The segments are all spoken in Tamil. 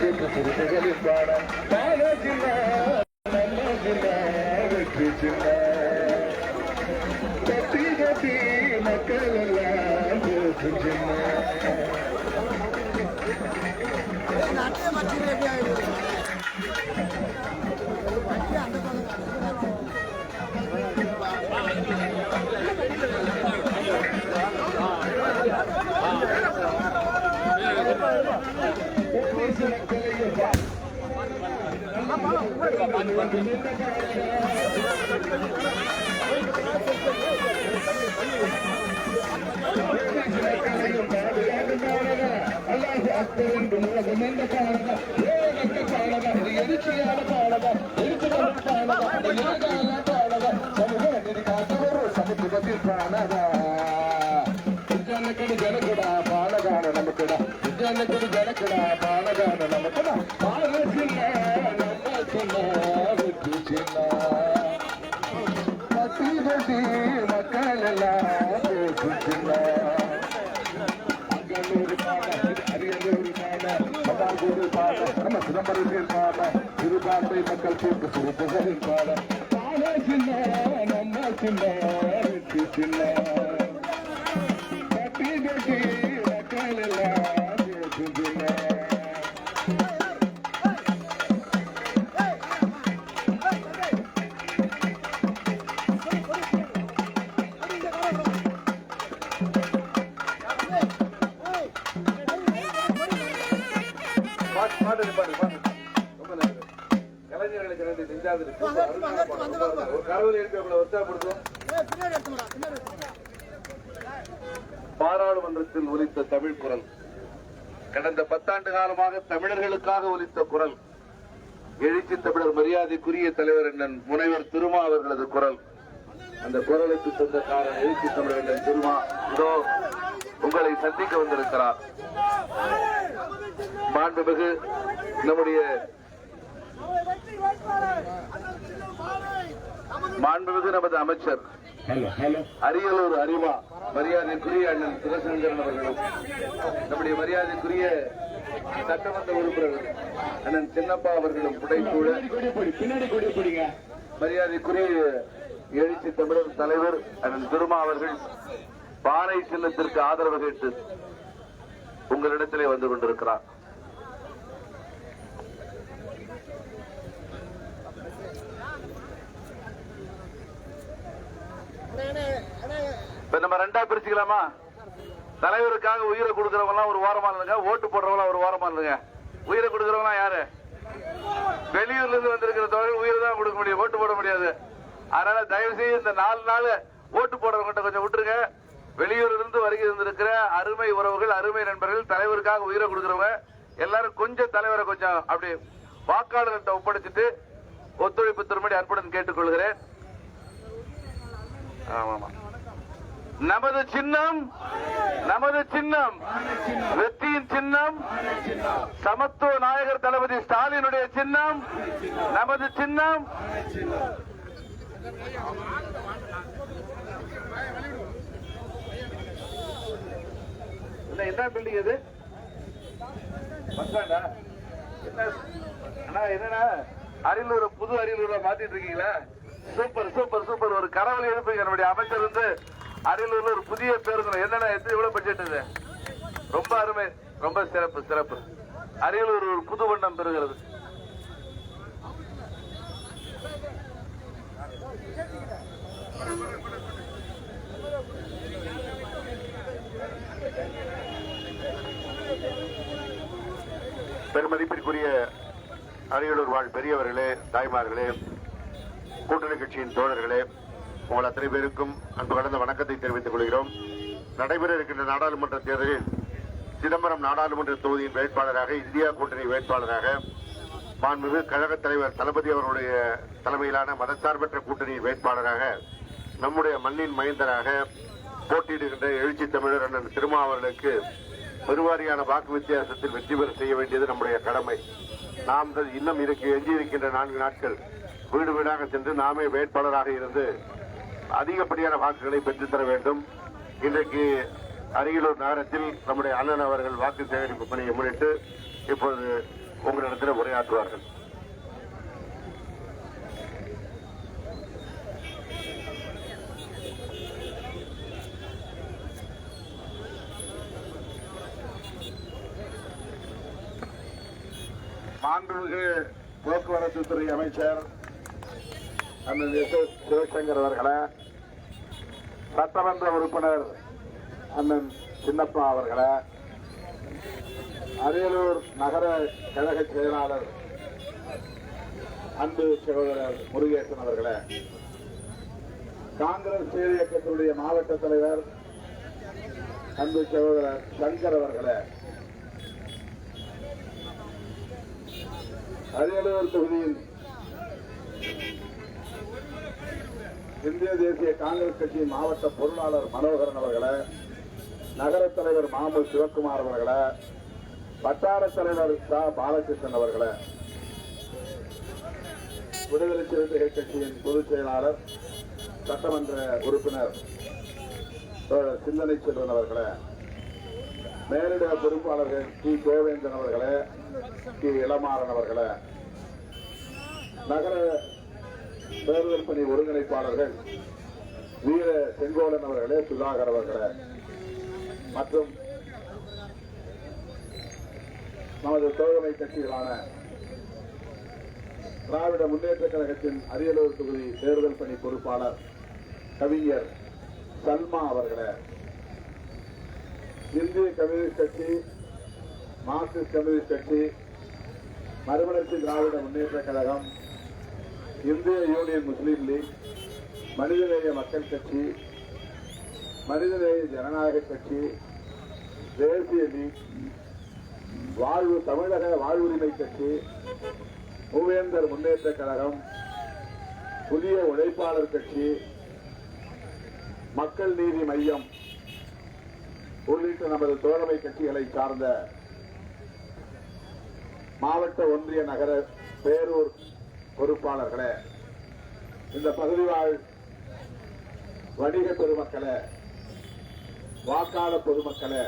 கேட்டு சிறுத்தைகளின் பாடம் பாட சின்ன சின்ன வெற்றி சின்ன மக்கள் எல்லாம் சின்ன பாடகர் பாடகர் பாடகர் பாடகர் சமூக பாட நம்ம சிதம்பரத்தில் பாட சிறுபான்மை மக்கள் கூட்டு சிறு புகழின் பாட பாட்டு ரொம்ப நல்லது. கலைஞர்களுக்கு நன்றி நெஞ்சாது ஒரு உற்சாகப்படுத்தும் பின்னாடி எடுத்துடா பாராளுமன்றத்தில் ஒலித்த தமிழ் குரல். கடந்த பத்தாண்டு காலமாக தமிழர்களுக்காக ஒலித்த குரல். எழுச்சி தமிழர் மரியாதைக்குரிய தலைவர் அண்ணன் முனைவர் திருமா அவர்களது குரல். அந்த குரலுக்கு சொந்தக்காரன் எழுச்சி தமிழர் அண்ணன் திருமா இதோ உங்களை சந்திக்க வந்திருக்கிறார். மாண்புமிகு நம்முடைய மாண்புமிகு நமது அமைச்சர். அரியலூர் அறிவா மரியாதைக்குரிய அண்ணன் சிவசங்கரன் அவர்களும் நம்முடைய மரியாதைக்குரிய சட்டமன்ற உறுப்பினர் அண்ணன் சின்னப்பா அவர்களும் புடைசூழ மரியாதைக்குரிய எழுச்சி தமிழர் தலைவர் அண்ணன் திருமா அவர்கள் பானை சின்னத்திற்கு ஆதரவு கேட்டு உங்களிடத்திலே வந்து கொண்டிருக்கிறார். இப்ப நம்ம ரெண்டா பிரிச்சுக்கலாமா? தலைவருக்காக உயிரை கொடுக்கறவங்க ஒரு ஓரமா இருந்துங்க ஓட்டு போடுறவங்க ஒரு ஓரமா இருந்துங்க உயிரை கொடுக்கறவங்க யாரு? வெளியூர்ல இருந்து வந்திருக்கிற தொழில் உயிரை தான் கொடுக்க முடியும் ஓட்டு போட முடியாது. அதனால தயவு செய்து இந்த நாலு நாள் ஓட்டு போடுறவங்க கொஞ்சம் விட்டுருங்க. வெளியூர்ல இருந்து வருகை இருந்திருக்கிற அருமை உறவுகள் அருமை நண்பர்கள் தலைவருக்காக உயிரை கொடுக்கறவங்க எல்லாரும் கொஞ்சம் தலைவரை கொஞ்சம் அப்படி வாக்காளர்கிட்ட ஒப்படைச்சிட்டு ஒத்துழைப்பு திரும்படி அற்புடன் கேட்டுக்கொள்கிறேன். ஆமா ஆமா நமது சின்னம் நமது சின்னம் வெற்றியின் சின்னம் சமத்துவ நாயகர் தளபதி ஸ்டாலினுடைய சின்னம் நமது சின்னம். என்ன என்ன பில்டிங் இது? அண்ணா என்னண்ணா? அரியலூர் புது அரியலூர் மாத்திட்டு இருக்கீங்களா? Super super super. ஒரு கரவல் எழுப்புங்க நம்முடைய அமைச்சர் வந்து அரியலூர்ல ஒரு புதிய பேருந்து என்னண்ணா எத்தனை எவ்வளவு பட்ஜெட் இது? ரொம்ப அருமை ரொம்ப சிறப்பு சிறப்பு. அரியலூர் ஒரு புது வண்ணம் பெறுகிறது. பெருமதிப்பிற்குரிய அரியலூர் வாழ் பெரியவர்களே தாய்மார்களே கூட்டணி கட்சியின் தோழர்களே உங்கள் அத்தனை பேருக்கும் அன்பு கடந்த வணக்கத்தை தெரிவித்துக் கொள்கிறோம். நடைபெற இருக்கின்ற நாடாளுமன்ற தேர்தலில் சிதம்பரம் நாடாளுமன்ற தொகுதியின் வேட்பாளராக இந்தியா கூட்டணி வேட்பாளராக மாண்புமிகு கழக தலைவர் தளபதி அவர்களுடைய தலைமையிலான மதச்சார்பற்ற கூட்டணி வேட்பாளராக நம்முடைய மண்ணின் மைந்தராக போட்டியிடுகின்ற எழுச்சி தமிழர் அண்ணன் திருமா அவர்களுக்கு பெருவாரியான வாக்கு வித்தியாசத்தில் வெற்றி பெற செய்ய வேண்டியது நம்முடைய கடமை. நாம் தான் இன்னும் இருக்கு எஞ்சியிருக்கின்ற நான்கு நாட்கள் வீடு வீடாக சென்று நாமே வேட்பாளராக இருந்து அதிகப்படியான வாக்குகளை பெற்றுத்தர வேண்டும். இன்றைக்கு அரியலூர் நகரத்தில் நம்முடைய அண்ணன் அவர்கள் வாக்கு சேகரிப்பு பணியை முன்னிட்டு இப்போது உங்களிடத்தில் உரையாற்றுவார்கள். மாண்புமிகு போக்குவரத்து துறை அமைச்சர் அண்ணன் எஸ் எஸ் சிவசங்கர் அவர்களை சட்டமன்ற உறுப்பினர் அண்ணன் சின்னப்பா அவர்களை அரியலூர் நகர கழக செயலாளர் அன்பு சகோதரர் முருகேசன் அவர்களை காங்கிரஸ் செயல் இயக்கத்தினுடைய மாவட்ட தலைவர் அன்பு சகோதரர் சங்கர் அவர்களை அரியலூர் தொகுதியில் இந்திய தேசிய காங்கிரஸ் கட்சியின் மாவட்ட பொருளாளர் மனோகரன் அவர்களை நகர தலைவர் மாமு சிவக்குமார் அவர்களை வட்டார தலைவர் சா. பாலகிருஷ்ணன் அவர்களை விடுதலை சிறுத்தைகள் கட்சியின் பொதுச் செயலாளர் சட்டமன்ற உறுப்பினர் சிந்தனை செல்வன் அவர்களை மேலிட பொறுப்பாளர்கள் டி கோவேந்தன் அவர்களே டி இளமாறன் அவர்களே நகர தேர்தல் பணி ஒருங்கிணைப்பாளர்கள் வீர செங்கோலன் அவர்களே சுதாகர் அவர்களே மற்றும் நமது தோழமை கட்சிகளான திராவிட முன்னேற்ற கழகத்தின் அரியலூர் தொகுதி தேர்தல் பணி பொறுப்பாளர் கவிஞர் சல்மா அவர்களே இந்திய கம்யூனிஸ்ட் கட்சி மார்க்சிஸ்ட் கம்யூனிஸ்ட் கட்சி மறுமலர்ச்சி திராவிட முன்னேற்ற கழகம் இந்திய யூனியன் முஸ்லீம் லீக் மனிதநேய மக்கள் கட்சி மனிதநேய ஜனநாயக கட்சி தேசிய லீக் வாழ்வு தமிழக வாழ்வுரிமை கட்சி மூவேந்தர் முன்னேற்ற கழகம் புதிய உழைப்பாளர் கட்சி மக்கள் நீதி மையம் உள்ளிட்ட நமது தோழமை கட்சிகளை சார்ந்த மாவட்ட ஒன்றிய நகர பேரூர் பொறுப்பாளர்களே இந்த பகுதி வாழ் வணிக பெருமக்களே வாக்காளர் பொதுமக்களே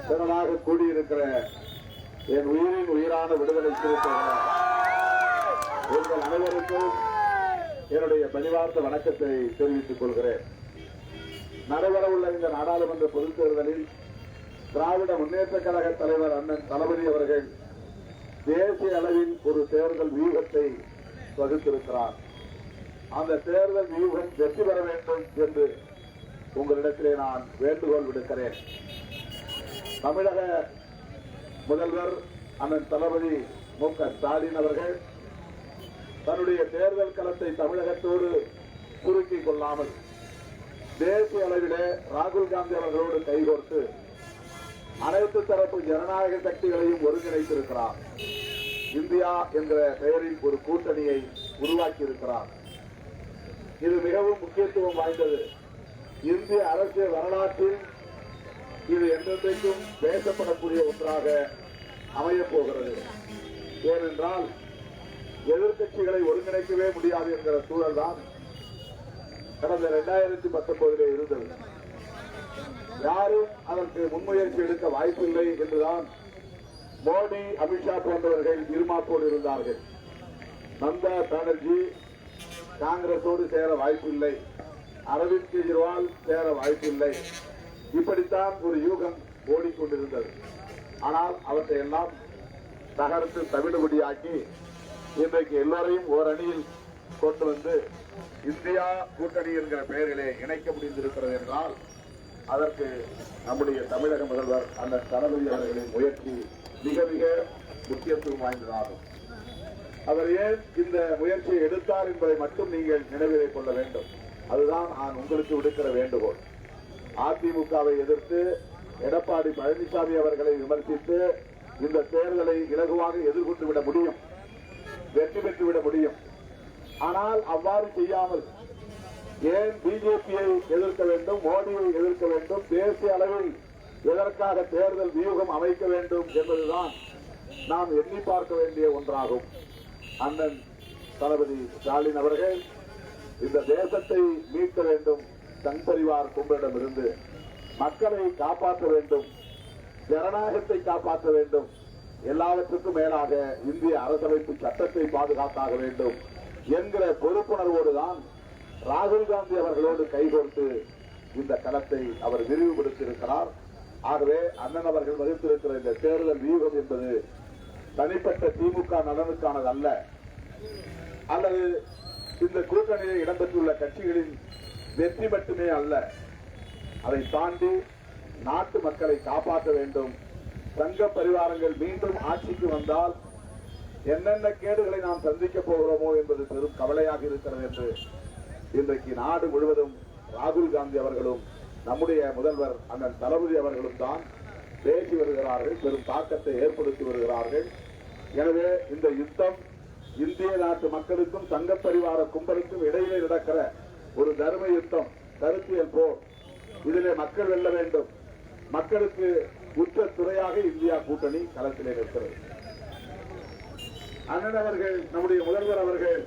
திறனாக கூடியிருக்கிற என் உயிரின் உயிரான விடுதலை சிறுத்தைகளே உங்கள் அனைவருக்கும் என்னுடைய பணிவார்ந்த வணக்கத்தை தெரிவித்துக் கொள்கிறேன். நடைபெறவுள்ள இந்த நாடாளுமன்ற பொதுத் தேர்தலில் திராவிட முன்னேற்ற கழக தலைவர் அண்ணன் தளபதி அவர்கள் தேசிய அளவில் ஒரு தேர்தல் வியூகத்தை வகுத்திருக்கிறார் அந்த தேர்தல் வியூகம் வெற்றி பெற வேண்டும் என்று உங்களிடத்திலே நான் வேண்டுகோள் விடுக்கிறேன். தமிழக முதல்வர் அண்ணன் தளபதி மு க ஸ்டாலின் அவர்கள் தன்னுடைய தேர்தல் களத்தை தமிழகத்தோடு சுருக்கிக் கொள்ளாமல் தேசிய அளவிலே ராகுல் காந்தி அவர்களோடு கைகோர்த்து அனைத்து தரப்பு ஜனநாயக சக்திகளையும் ஒருங்கிணைத்திருக்கிறார். இந்தியா என்ற பெயரில் ஒரு கூட்டணியை உருவாக்கி இருக்கிறார் இது மிகவும் முக்கியத்துவம் வாய்ந்தது. இந்திய அரசியல் வரலாற்றில் இது என்றென்றைக்கும் பேசப்படக்கூடிய ஒன்றாக அமையப் போகிறது. ஏனென்றால் எதிர்கட்சிகளை ஒருங்கிணைக்கவே முடியாது என்கிற சூழல் தான் கடந்த இரண்டாயிரத்தி பத்தொன்பதிலே இருந்தது. யாரும் அதற்கு முன்முயற்சி எடுக்க வாய்ப்பில்லை என்றுதான் மோடி அமித்ஷா போன்றவர்கள் இருமாப்போடு இருந்தார்கள். மம்தா பானர்ஜி காங்கிரஸோடு சேர வாய்ப்பில்லை. அரவிந்த் கெஜ்ரிவால் சேர வாய்ப்பில்லை. இப்படித்தான் ஒரு யூகம் ஓடிக்கொண்டிருந்தது. ஆனால் அவற்றை எல்லாம் தகர்த்து தவிடுபடியாக்கி இன்றைக்கு எல்லோரையும் ஓரணியில் கொண்டு வந்து இந்தியா கூட்டணி என்கிற பெயரிலே இணைக்க முடிந்திருக்கிறது என்றால் அதற்கு நம்முடைய தமிழக முதல்வர் அந்த தளபதி அவர்களின் முயற்சி மிக மிக முக்கியத்துவம் வாய்ந்ததாகும். அவர் ஏன் இந்த முயற்சியை எடுத்தார் என்பதை மட்டும் நீங்கள் நினைவிலை கொள்ள வேண்டும். அதுதான் நான் உங்களுக்கு விடுக்கிற வேண்டுகோள். அதிமுகவை எதிர்த்து எடப்பாடி பழனிசாமி அவர்களை விமர்சித்து இந்த தேர்தலை இலகுவாக எதிர்கொண்டு விட முடியும். வெற்றி பெற்று விட முடியும். ஆனால் அவ்வாறு செய்யாமல் ஏன் பிஜேபியை எதிர்க்க வேண்டும் மோடியை எதிர்க்க வேண்டும் தேசிய அளவில் எதற்காக தேர்தல் வியூகம் அமைக்க வேண்டும் என்பதுதான் நாம் எண்ணி பார்க்க வேண்டிய ஒன்றாகும். அண்ணன் தளபதி ஸ்டாலின் அவர்கள் இந்த தேசத்தை மீட்க வேண்டும் தன் பரிவார் கும்பலிடமிருந்து மக்களை காப்பாற்ற வேண்டும் ஜனநாயகத்தை காப்பாற்ற வேண்டும் எல்லாவற்றுக்கும் மேலாக இந்திய அரசமைப்பு சட்டத்தை பாதுகாத்தாக வேண்டும் என்கிற பொறுப்புணர்வோடுதான் ராகுல் காந்தி அவர்களோடு கைகோர்த்து இந்த களத்தை அவர் விரிவுபடுத்தியிருக்கிறார். ஆகவே அண்ணன் அவர்கள் வகுத்திருக்கிற இந்த தேர்தல் வியூகம் என்பது தனிப்பட்ட திமுக நலனுக்கானது அல்ல. அல்லது இந்த கூட்டணியில் இடம்பெற்றுள்ள கட்சிகளின் வெற்றி மட்டுமே அல்ல. அதை தாண்டி நாட்டு மக்களை காப்பாற்ற வேண்டும். சங்க பரிவாரங்கள் மீண்டும் ஆட்சிக்கு வந்தால் என்னென்ன கேடுகளை நாம் சந்திக்க போகிறோமோ என்பது பெரும் கவலையாக இருக்கிறது என்று இன்றைக்கு நாடு முழுவதும் ராகுல் காந்தி அவர்களும் நம்முடைய முதல்வர் அண்ணன் தளபதி அவர்களும் தான் பேசி வருகிறார்கள் பெரும் தாக்கத்தை ஏற்படுத்தி வருகிறார்கள். எனவே இந்த யுத்தம் இந்திய நாட்டு மக்களுக்கும் சங்க பரிவார கும்பலுக்கும் இடையிலே நடக்கிற ஒரு தர்ம யுத்தம் கருத்தியல் போர். இதிலே மக்கள் வெல்ல வேண்டும். மக்களுக்கு உற்ற துறையாக இந்தியா கூட்டணி களத்திலே நிற்கிறது. அண்ணன் அவர்கள் நம்முடைய முதல்வர் அவர்கள்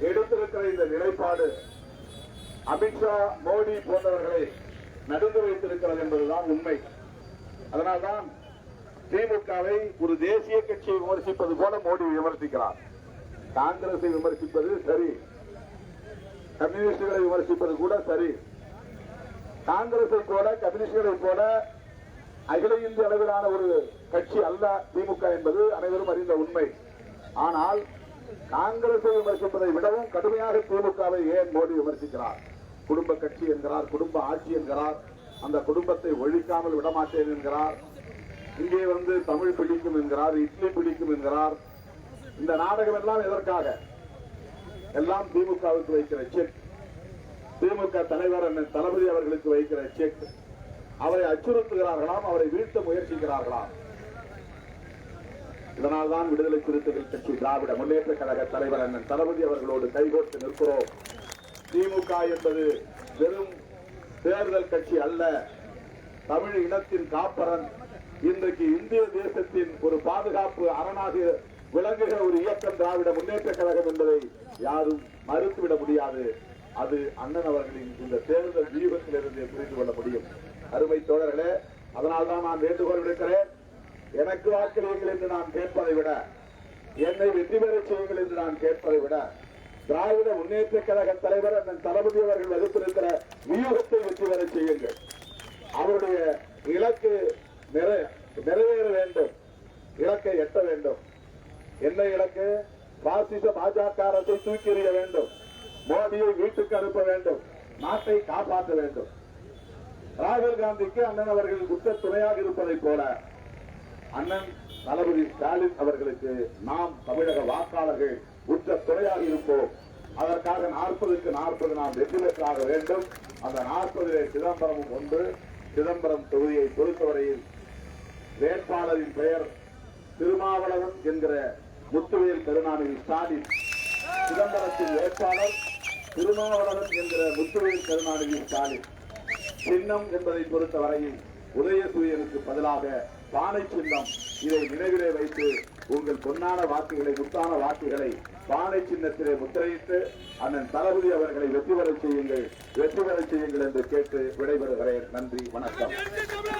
எடுத்திருக்கிற இந்த நிலைப்பாடு அமித்ஷா மோடி போன்றவர்களை நடந்து வைத்திருக்கிறது என்பதுதான் உண்மை. அதனால்தான் திமுகவை ஒரு தேசிய கட்சியை விமர்சிப்பது போல மோடி விமர்சிக்கிறார். காங்கிரஸை விமர்சிப்பது சரி. கம்யூனிஸ்டுகளை விமர்சிப்பது கூட சரி. காங்கிரஸை போல கம்யூனிஸ்டுகளை போல அகில இந்திய அளவிலான ஒரு கட்சி அல்ல திமுக என்பது அனைவரும் அறிந்த உண்மை. ஆனால் காங்கிரஸை விமர்சிப்பதை விடவும் கடுமையாக திமுகவை ஏன் மோடி விமர்சிக்கிறார்? குடும்ப கட்சி என்கிறார் குடும்ப ஆட்சி என்கிறார் அந்த குடும்பத்தை ஒழிக்காமல் விடமாட்டேன் என்கிறார். இங்கே வந்து தமிழ் பிடிக்கும் என்கிறார் இட்லி பிடிக்கும் என்கிறார். இந்த நாடகம் எல்லாம் எதற்காக? எல்லாம் திமுகவுக்கு வைக்கிற செக் திமுக தலைவர் அண்ணன் தளபதி அவர்களுக்கு வைக்கிற செக் அவரை அச்சுறுத்துகிறார்களாம் அவரை வீழ்த்த முயற்சிக்கிறார்களாம். இதனால்தான் விடுதலை சிறுத்தைகள் கட்சி திராவிட முன்னேற்ற கழக தலைவர் அண்ணன் தளபதி அவர்களோடு கைகோர்த்து நிற்கிறோம். திமுக என்பது வெறும் தேர்தல் கட்சி அல்ல. தமிழ் இனத்தின் காப்பரன். இன்றைக்கு இந்திய தேசத்தின் ஒரு பாதுகாப்பு அரணாக விளங்குகிற ஒரு இயக்கம் திராவிட முன்னேற்ற கழகம் என்பதை யாரும் மறுத்துவிட முடியாது. அது அண்ணன் அவர்களின் இந்த தேர்தல் வியூகத்திலிருந்து புரிந்து கொள்ள முடியும். அருமை தோழர்களே அதனால்தான் நான் வேண்டுகோள் விடுக்கிறேன். எனக்கு வாக்களியுங்கள் என்று நான் கேட்பதை விட என்னை வெற்றி பெறச் செய்யுங்கள் என்று நான் கேட்பதை விட திராவிட முன்னேற்ற கழக தலைவர் அண்ணன் தளபதி அவர்கள் வகுத்திருக்கிற வியூகத்தை வெற்றி பெறச் செய்யுங்கள். அவருடைய இலக்கு நிறை நிறைவேற வேண்டும். இலக்கை எட்ட வேண்டும். என்ன இலக்கு? பாசிச பாஜகத்தை தூக்கி எறிய வேண்டும். மோடியை வீட்டுக்கு அனுப்ப வேண்டும். நாட்டை காப்பாற்ற வேண்டும். ராகுல் காந்திக்கு அண்ணன் அவர்கள் குற்ற துணையாக இருப்பதைப் போல அண்ணன் தளபதி ஸ்டாலின் அவர்களுக்கு நாம் தமிழக வாக்காளர்கள் உற்ற துறையாக இருப்போம். அதற்காக நாற்பதுக்கு நாற்பது நாம் வெற்றி பெற்றாக வேண்டும். அந்த நாற்பதிலே சிதம்பரமும் ஒன்று. சிதம்பரம் தொகுதியை பொறுத்தவரையில் வேட்பாளரின் பெயர் திருமாவளவன் என்கிற முத்துவேல் கருணாநிதி ஸ்டாலின். சிதம்பரத்தின் வேட்பாளர் திருமாவளவன் என்கிற முத்துவேல் கருணாநிதி ஸ்டாலின். சின்னம் என்பதை பொறுத்தவரையில் உதயசூரியனுக்கு பதிலாக பானை சின்னம். இதை நினைவிலே வைத்து உங்கள் பொன்னான வாக்குகளை முத்தான வாக்குகளை பானை சின்னத்திலே முத்திரையிட்டு அண்ணன் தளபதி அவர்களை வெற்றி பெறச் செய்யுங்கள் வெற்றி பெறச் செய்யுங்கள் என்று கேட்டு விடைபெறுகிறேன். நன்றி வணக்கம்.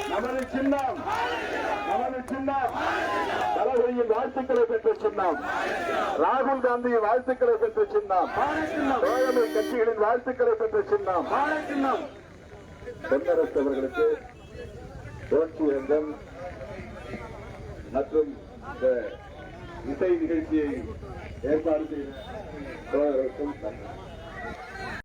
நமது சின்னம். நமது சின்னம். தளபதியின் வாழ்த்துக்களை பெற்ற சின்னம். ராகுல் காந்தியின் வாழ்த்துக்களை பெற்ற சின்னம். தோழமை கட்சிகளின் வாழ்த்துக்களை பெற்ற சின்னம். தென்னரசு அவர்களுக்கு தோன்சி ரங்கம் மற்றும் இந்த இசை நிகழ்ச்சியை ஏற்பாடு செய்த தோழர்களுக்கும் நன்றி.